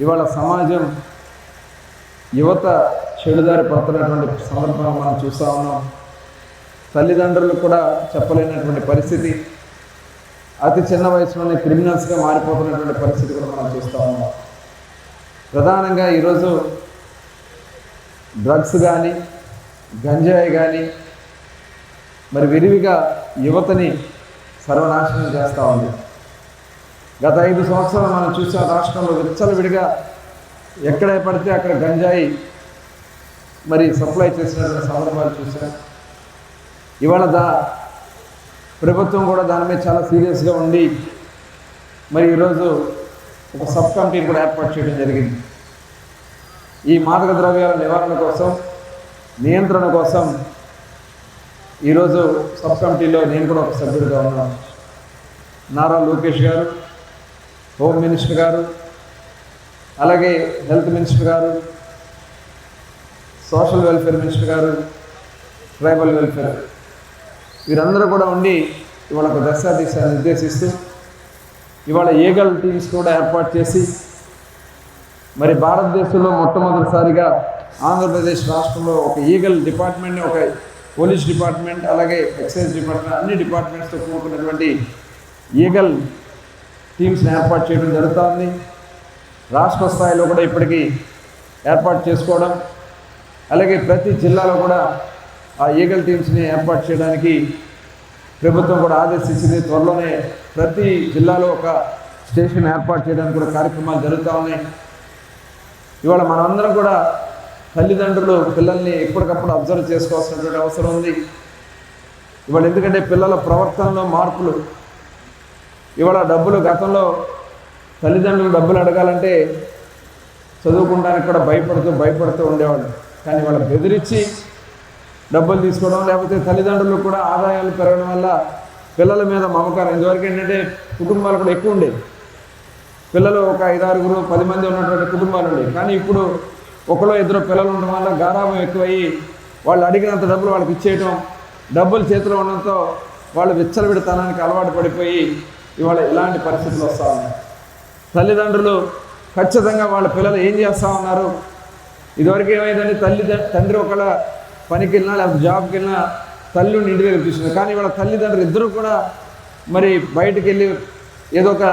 ఇవాళ సమాజం యువత చెడుదారి పడుతున్నటువంటి సందర్భాలు మనం చూస్తూ ఉన్నాం. తల్లిదండ్రులు కూడా చెప్పలేనటువంటి పరిస్థితి. అతి చిన్న వయసులోనే క్రిమినల్స్గా మారిపోతున్నటువంటి పరిస్థితి కూడా మనం చూస్తూ ఉన్నాం. ప్రధానంగా ఈరోజు డ్రగ్స్ కానీ గంజాయి కానీ మరి విరివిగా యువతని సర్వనాశనం చేస్తూ ఉంది. గత ఐదు సంవత్సరాలు మనం చూసాం రాష్ట్రంలో విచ్చలవిడిగా ఎక్కడ పడితే అక్కడ గంజాయి మరి సప్లై చేసినటువంటి సందర్భాలు చూసాం ఇవాళ దా ప్రభుత్వం కూడా దాని మీద చాలా సీరియస్గా ఉండి మరి ఈరోజు ఒక సబ్ కమిటీని కూడా ఏర్పాటు చేయడం జరిగింది. ఈ మాదక ద్రవ్యాల నివారణ కోసం నియంత్రణ కోసం ఈరోజు సబ్ కమిటీలో నేను కూడా ఒక సభ్యుడిగా ఉన్నాను. నారా లోకేష్ గారు హోమ్ మినిస్టర్ గారు అలాగే హెల్త్ మినిస్టర్ గారు సోషల్ వెల్ఫేర్ మినిస్టర్ గారు ట్రైబల్ వెల్ఫేర్. వీరందరూ కూడా ఉండి ఇవాళ ఒక దశా దిశ నిర్దేశిస్తూ ఇవాళ ఏగల్ టీమ్స్ కూడా ఏర్పాటు చేసి మరి భారతదేశంలో మొట్టమొదటిసారిగా ఆంధ్రప్రదేశ్ రాష్ట్రంలో ఒక ఈగల్ డిపార్ట్మెంట్ని ఒక పోలీస్ డిపార్ట్మెంట్ అలాగే ఎక్సైజ్ డిపార్ట్మెంట్ అన్ని డిపార్ట్మెంట్స్తో కూడుకున్నటువంటి ఈగల్ టీమ్స్ని ఏర్పాటు చేయడం జరుగుతుంది. రాష్ట్ర స్థాయిలో కూడా ఇప్పటికీ ఏర్పాటు చేసుకోవడం అలాగే ప్రతి జిల్లాలో కూడా ఆ ఈగల్ టీమ్స్ని ఏర్పాటు చేయడానికి ప్రభుత్వం కూడా ఆదేశించింది. త్వరలోనే ప్రతి జిల్లాలో ఒక స్టేషన్ ఏర్పాటు చేయడానికి కూడా కార్యక్రమాలు జరుగుతూ ఉన్నాయి. ఇవాళ మనందరం కూడా తల్లిదండ్రులు పిల్లల్ని ఎప్పటికప్పుడు అబ్జర్వ్ చేసుకోవాల్సినటువంటి అవసరం ఉంది. ఇవాళ ఎందుకంటే పిల్లల ప్రవర్తనలో మార్పులు ఇవాళ డబ్బులు గతంలో తల్లిదండ్రులు డబ్బులు అడగాలంటే చదువుకోవడానికి కూడా భయపడుతూ భయపడుతూ ఉండేవాళ్ళు. కానీ వాళ్ళ బెదిరించి డబ్బులు తీసుకోవడం లేకపోతే తల్లిదండ్రులు కూడా ఆదాయాలు పెరగడం వల్ల పిల్లల మీద మమకారం. ఇంతవరకు ఏంటంటే కుటుంబాలు కూడా ఎక్కువ ఉండేవి. పిల్లలు ఒక ఐదారుగురు పది మంది ఉన్నటువంటి కుటుంబాలు ఉండేవి. కానీ ఇప్పుడు ఒకలో ఇద్దరు పిల్లలు ఉండడం వల్ల గారాభం ఎక్కువయ్యి వాళ్ళు అడిగినంత డబ్బులు వాళ్ళకి ఇచ్చేయటం డబ్బులు చేతిలో ఉండడంతో వాళ్ళు విచ్చలవిడితనానికి అలవాటు పడిపోయి ఇవాళ ఇలాంటి పరిస్థితులు వస్తూ ఉన్నాయి తల్లిదండ్రులు ఖచ్చితంగా వాళ్ళ పిల్లలు ఏం చేస్తూ ఉన్నారు? ఇదివరకు ఏమైందంటే తల్లి తండ్రి ఒకళ్ళ పనికి వెళ్ళినా లేకపోతే జాబ్కి వెళ్ళినా తల్లి ఇంటి దగ్గర చూసినారు కానీ ఇవాళ తల్లిదండ్రులు ఇద్దరు కూడా మరి బయటికి వెళ్ళి ఏదో ఒక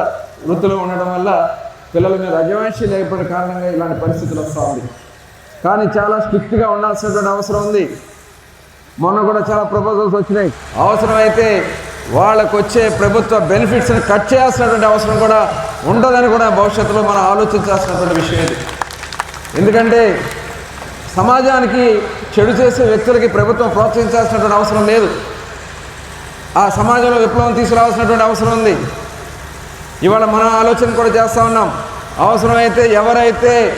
వృత్తిలో ఉండడం వల్ల పిల్లల మీద అజమాయిషీ లేకపోయిన కారణంగా ఇలాంటి పరిస్థితులు వస్తూ ఉంది. కానీ చాలా స్ట్రిక్ట్గా ఉండాల్సినటువంటి అవసరం ఉంది. మొన్న కూడా చాలా ప్రపోజల్స్ వచ్చినాయి. అవసరమైతే వాళ్ళకు వచ్చే ప్రభుత్వ బెనిఫిట్స్ని కట్ చేయాల్సినటువంటి అవసరం కూడా ఉండదని కూడా భవిష్యత్తులో మనం ఆలోచించాల్సినటువంటి విషయం ఇది. ఎందుకంటే సమాజానికి చెడు చేసే వ్యక్తులకి ప్రభుత్వం ప్రోత్సహించాల్సినటువంటి అవసరం లేదు. ఆ సమాజంలో విప్లవం తీసుకురావాల్సినటువంటి అవసరం ఉంది. ఇవాళ మన ఆలోచన కూడా చేస్తూ ఉన్నాం. అవసరమైతే ఎవరైతే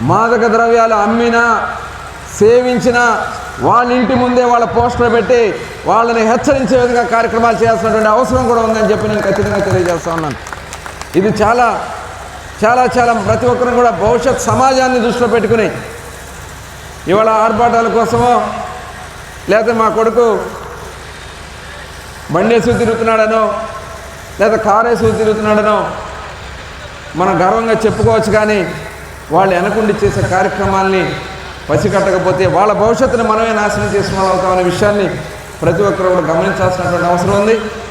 మాదక ద్రవ్యాలు అమ్మినా సేవించినా వాళ్ళ ఇంటి ముందే వాళ్ళ పోస్టర్ పెట్టి వాళ్ళని హెచ్చరించే విధంగా కార్యక్రమాలు చేయాల్సినటువంటి అవసరం కూడా ఉందని చెప్పి నేను ఖచ్చితంగా తెలియజేస్తా ఉన్నాను. ఇది చాలా చాలా చాలా ప్రతి ఒక్కరు కూడా భవిష్యత్ సమాజాన్ని దృష్టిలో పెట్టుకుని ఇవాళ ఆర్భాటాల కోసమో లేదా మా కొడుకు బండేసి తిరుగుతున్నాడనో లేదా కారేసి తిరుగుతున్నాడనో మనం గర్వంగా చెప్పుకోవచ్చు కానీ వాళ్ళు వెనకుండి చేసే కార్యక్రమాల్ని పసిగట్టకపోతే వాళ్ళ భవిష్యత్తును మనమే నాశనం చేసుకున్న అవుతామనే విషయాన్ని ప్రతి ఒక్కరు కూడా గమనించాల్సినటువంటి అవసరం ఉంది.